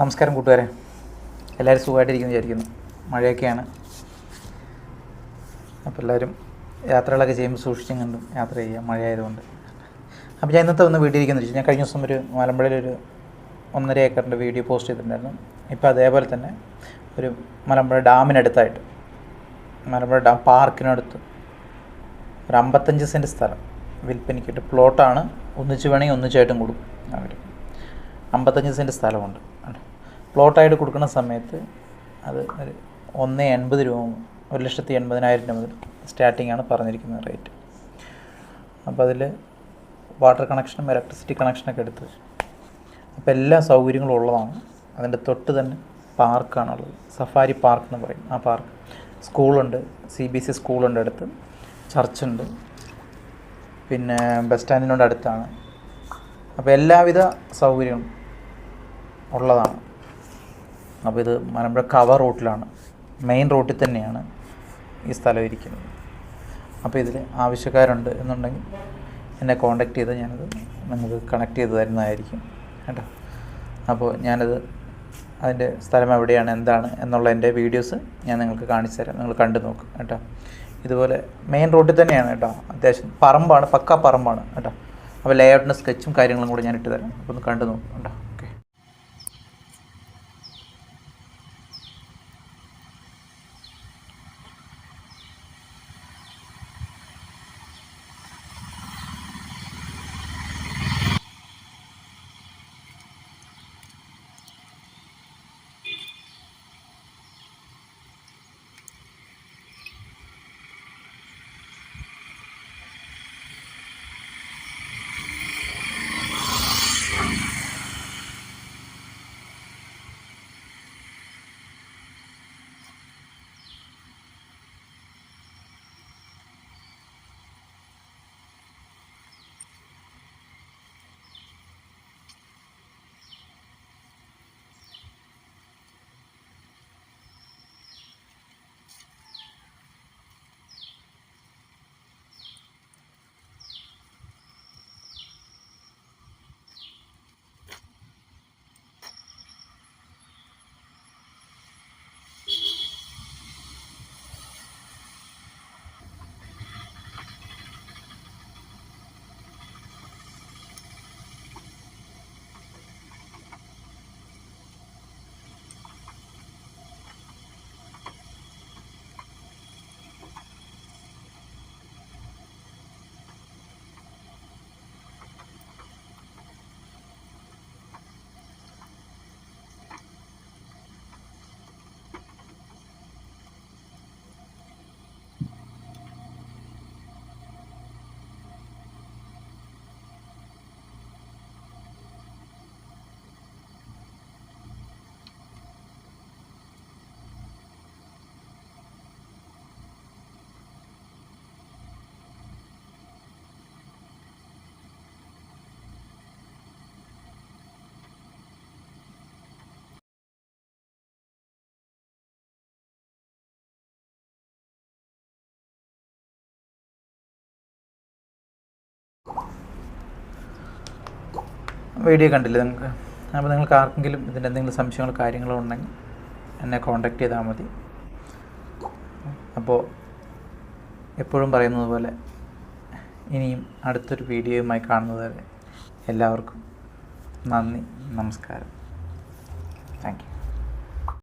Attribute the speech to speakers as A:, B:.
A: നമസ്കാരം കൂട്ടുകാരെ. എല്ലാവരും സുഖമായിട്ടിരിക്കുന്നു വിചാരിക്കുന്നു. മഴയൊക്കെയാണ്. അപ്പോൾ എല്ലാവരും യാത്രകളൊക്കെ ചെയ്യുമ്പോൾ സൂക്ഷിച്ചും കണ്ടും യാത്ര ചെയ്യുക മഴയായതുകൊണ്ട്. അപ്പോൾ ഞാൻ ഇന്നത്തെ ഒന്ന് വീട്ടിലിരിക്കുന്നു. വെച്ചാൽ ഞാൻ കഴിഞ്ഞ ദിവസം ഒരു മലമ്പുഴയിലൊരു ഒന്നര ഏക്കറിന്റെ വീഡിയോ പോസ്റ്റ് ചെയ്തിട്ടുണ്ടായിരുന്നു. ഇപ്പോൾ അതേപോലെ തന്നെ ഒരു മലമ്പുഴ ഡാമിനടുത്തായിട്ട് മലമ്പുഴ ഡാം പാർക്കിനടുത്ത് ഒരു അമ്പത്തഞ്ച് സെന്റ് സ്ഥലം വിൽപ്പനയ്ക്കിട്ട് പ്ലോട്ടാണ് ഒന്നിച്ച് വേണമെങ്കിൽ ഒന്നിച്ചായിട്ടും കൊടുക്കും അവർ അമ്പത്തഞ്ച് സെന്റ് സ്ഥലമുണ്ട്. പ്ലോട്ടായിട്ട് കൊടുക്കുന്ന സമയത്ത് അത് ഒരു ഒന്ന് എൺപത് രൂപ ഒരു ലക്ഷത്തി എൺപതിനായിരം രൂപ മുതൽ സ്റ്റാർട്ടിംഗ് ആണ് പറഞ്ഞിരിക്കുന്ന റേറ്റ് അപ്പോൾ അതിൽ വാട്ടർ കണക്ഷനും ഇലക്ട്രിസിറ്റി കണക്ഷനൊക്കെ എടുത്ത് അപ്പോൾ എല്ലാ സൗകര്യങ്ങളും ഉള്ളതാണ്. അതിന്റെ തൊട്ട് തന്നെ പാർക്കാണുള്ളത് സഫാരി പാർക്ക് എന്ന് പറയും ആ പാർക്ക് സ്കൂളുണ്ട് സി ബി സി സ്കൂളുണ്ട് അടുത്ത്. ചർച്ചുണ്ട് പിന്നെ ബസ് സ്റ്റാൻഡിനോട് അടുത്താണ് അപ്പോൾ എല്ലാവിധ സൗകര്യവും ഉള്ളതാണ്. അപ്പോൾ ഇത് മലമ്പുഴ കവർ റൂട്ടിലാണ്. മെയിൻ റൂട്ടിൽ തന്നെയാണ് ഈ സ്ഥലം ഇരിക്കുന്നത്. അപ്പോൾ ഇതിൽ ആവശ്യക്കാരുണ്ട് എന്നുണ്ടെങ്കിൽ എന്നെ കോണ്ടാക്ട് ചെയ്ത് ഞാനത് നിങ്ങൾക്ക് കണക്ട് ചെയ്ത് തരുന്നതായിരിക്കും കേട്ടോ. അപ്പോൾ ഞാനത് അതിന്റെ സ്ഥലം എവിടെയാണ് എന്താണ് എന്നുള്ള എന്റെ വീഡിയോസ് ഞാൻ നിങ്ങൾക്ക് കാണിച്ചു തരാം. നിങ്ങൾ കണ്ടു നോക്കും കേട്ടോ. ഇതുപോലെ മെയിൻ റോഡിൽ തന്നെയാണ് കേട്ടോ. അത്യാവശ്യം പറമ്പാണ് പക്കാ പറമ്പാണ് കേട്ടോ. അപ്പോൾ ലേഔട്ടിന്റെ സ്കെച്ചും കാര്യങ്ങളും കൂടെ ഞാൻ ഇട്ട് തരാം. അപ്പോൾ ഒന്ന് കണ്ടു നോക്കും കേട്ടോ. വീഡിയോ കണ്ടില്ലേ നിങ്ങൾക്ക്? അപ്പോൾ നിങ്ങൾക്ക് ആർക്കെങ്കിലും ഇതിന്റെ എന്തെങ്കിലും സംശയങ്ങളോ കാര്യങ്ങളോ ഉണ്ടെങ്കിൽ എന്നെ കോണ്ടാക്ട് ചെയ്താൽ മതി. അപ്പോൾ എപ്പോഴും പറയുന്നത് പോലെ ഇനിയും അടുത്തൊരു വീഡിയോയുമായി കാണുന്നത് വരെ എല്ലാവർക്കും നന്ദി നമസ്കാരം. Thank you